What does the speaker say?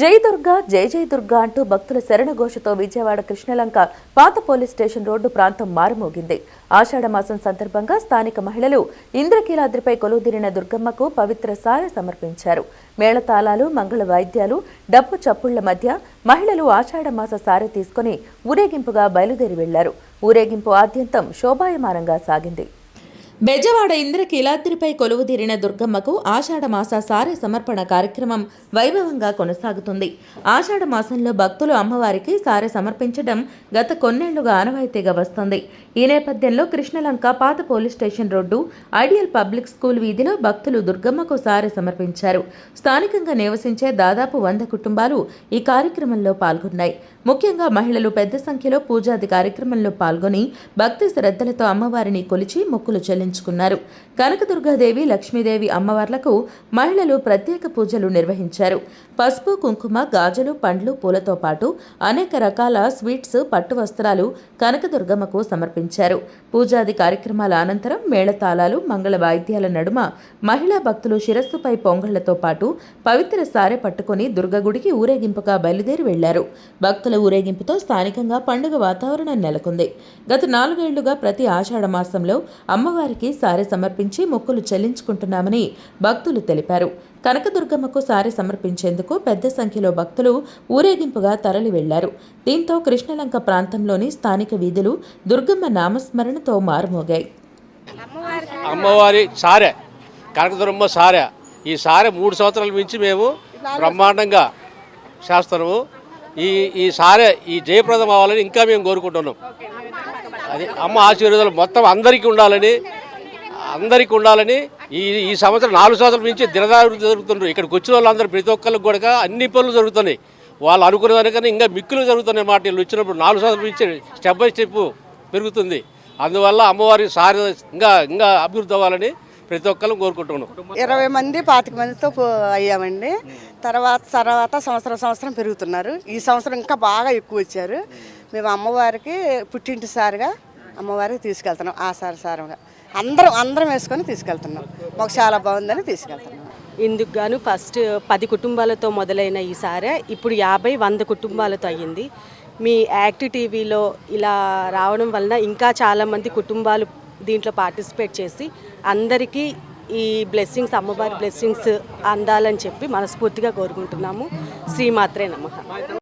జై దుర్గా జై జై దుర్గా అంటూ భక్తుల శరణఘోషతో విజయవాడ కృష్ణలంక పాత పోలీస్ స్టేషన్ రోడ్డు ప్రాంతం మారుమోగింది. ఆషాఢమాసం సందర్భంగా స్థానిక మహిళలు ఇంద్రకీలాద్రిపై కొలువుదిరిన దుర్గమ్మకు పవిత్ర సాయ సమర్పించారు. మేళతాళాలు మంగళ వాయిద్యాలు డప్పు చప్పుళ్ళ మధ్య మహిళలు ఆషాఢమాస సారె తీసుకుని ఊరేగింపుగా బయలుదేరి వెళ్ళారు. ఊరేగింపు ఆద్యంతం శోభాయమానంగా సాగింది. బెజవాడ ఇంద్రకీలాద్రిపై కొలువుదీరిన దుర్గమ్మకు ఆషాఢ మాస సారె సమర్పణ కార్యక్రమం వైభవంగా కొనసాగుతుంది. ఆషాఢ మాసంలో భక్తులు అమ్మవారికి సారె సమర్పించడం గత కొన్నేళ్ళుగా ఆనవాయితీగా వస్తుంది. ఈ నేపథ్యంలో కృష్ణలంక పాత police station road ideal public school వీధిలో భక్తులు దుర్గమ్మకు సారె సమర్పించారు. స్థానికంగా నివసించే దాదాపు వంద కుటుంబాలు ఈ కార్యక్రమంలో పాల్గొన్నాయి. ముఖ్యంగా మహిళలు పెద్ద సంఖ్యలో పూజాది కార్యక్రమంలో పాల్గొని భక్తి శ్రద్ధలతో అమ్మవారిని కొలిచి మొక్కులు చెల్లించుకున్నారు కనకదుర్గాదేవి లక్ష్మీదేవి అమ్మవార్లకు మహిళలు ప్రత్యేక పూజలు నిర్వహించారు. పసుపు కుంకుమ గాజులు పండ్లు పూలతో పాటు అనేక రకాల స్వీట్స్ పట్టు వస్త్రాలు కనకదుర్గమ్మకు సమర్పించారు. పూజాది కార్యక్రమాల అనంతరం మేళతాళాలు మంగళ వాయిద్యాల నడుమ మహిళా భక్తులు శిరస్సుపై పొంగళ్ళతో పాటు పవిత్ర సారె పట్టుకుని దుర్గగుడికి ఊరేగింపుగా బయలుదేరి వెళ్ళారు. భక్తుల ఊరేగింపుతో స్థానికంగా పండుగ వాతావరణం నెలకొంది. గత నాలుగేళ్ళుగా ప్రతి ఆషాఢ మాసంలో అమ్మవారి అమ్మవారికి సారె సమర్పించి మొక్కులు చెల్లించుకుంటున్నామని భక్తులు తెలిపారు. కనకదుర్గమ్మకు సారె సమర్పించేందుకు పెద్ద సంఖ్యలో భక్తులు ఊరేగింపుగా తరలి వెళ్ళారు. దీంతో కృష్ణలంక ప్రాంతంలోని స్థానిక వీధులు దుర్గమ్మ నామస్మరణతో మారుమోగాయి. అమ్మవారి సారె కనకదుర్గమ్మ సారె. ఈ సారె మూడు సంవత్సరాల మించి మేము బ్రహ్మాండంగా చేస్తున్నాము. ఈ ఈ సారె ఈ జయప్రదం అవ్వాలని ఇంకా మేము కోరుకుంటున్నాం. అది అమ్మ ఆశీర్వాదాలు మొత్తం అందరికీ ఉండాలని అందరికీ ఉండాలని ఈ ఈ సంవత్సరం నాలుగు సంవత్సరాల నుంచి దినదారు జరుగుతున్నారు ఇక్కడికి వచ్చిన వాళ్ళందరూ ప్రతి ఒక్కరికి కూడా అన్ని పనులు జరుగుతున్నాయి. వాళ్ళు అనుకునే దానికన్నా ఇంకా మిక్కులు జరుగుతున్నాయి మాట వీళ్ళు వచ్చినప్పుడు. నాలుగు సంవత్సరాల నుంచి స్టెప్ బై స్టెప్ పెరుగుతుంది. అందువల్ల అమ్మవారి సారి ఇంకా ఇంకా అభివృద్ధి అవ్వాలని ప్రతి ఒక్కరు కోరుకుంటున్నాం. ఇరవై మంది పాతిక మందితో పో- అయ్యామండి. తర్వాత తర్వాత సంవత్సరం సంవత్సరం పెరుగుతున్నారు. ఈ సంవత్సరం ఇంకా బాగా ఎక్కువ వచ్చారు. మేము అమ్మవారికి పుట్టింటి సారిగా అమ్మవారికి తీసుకెళ్తున్నాం ఆ సారి సారంగా. అందరం అందరం వేసుకొని తీసుకెళ్తున్నాం. మాకు చాలా బాగుందని తీసుకెళ్తున్నాం. ఇందుకు గాను ఫస్ట్ పది కుటుంబాలతో మొదలైన ఈ సారే ఇప్పుడు యాభై వంద కుటుంబాలతో అయ్యింది. మీ యాక్ట్ టీవీలో ఇలా రావడం వలన ఇంకా చాలామంది కుటుంబాలు దీంట్లో పార్టిసిపేట్ చేసి అందరికీ ఈ బ్లెస్సింగ్స్ అమ్మవారి బ్లెస్సింగ్స్ అందాలని చెప్పి మనస్ఫూర్తిగా కోరుకుంటున్నాము. శ్రీమాత్రే నమ.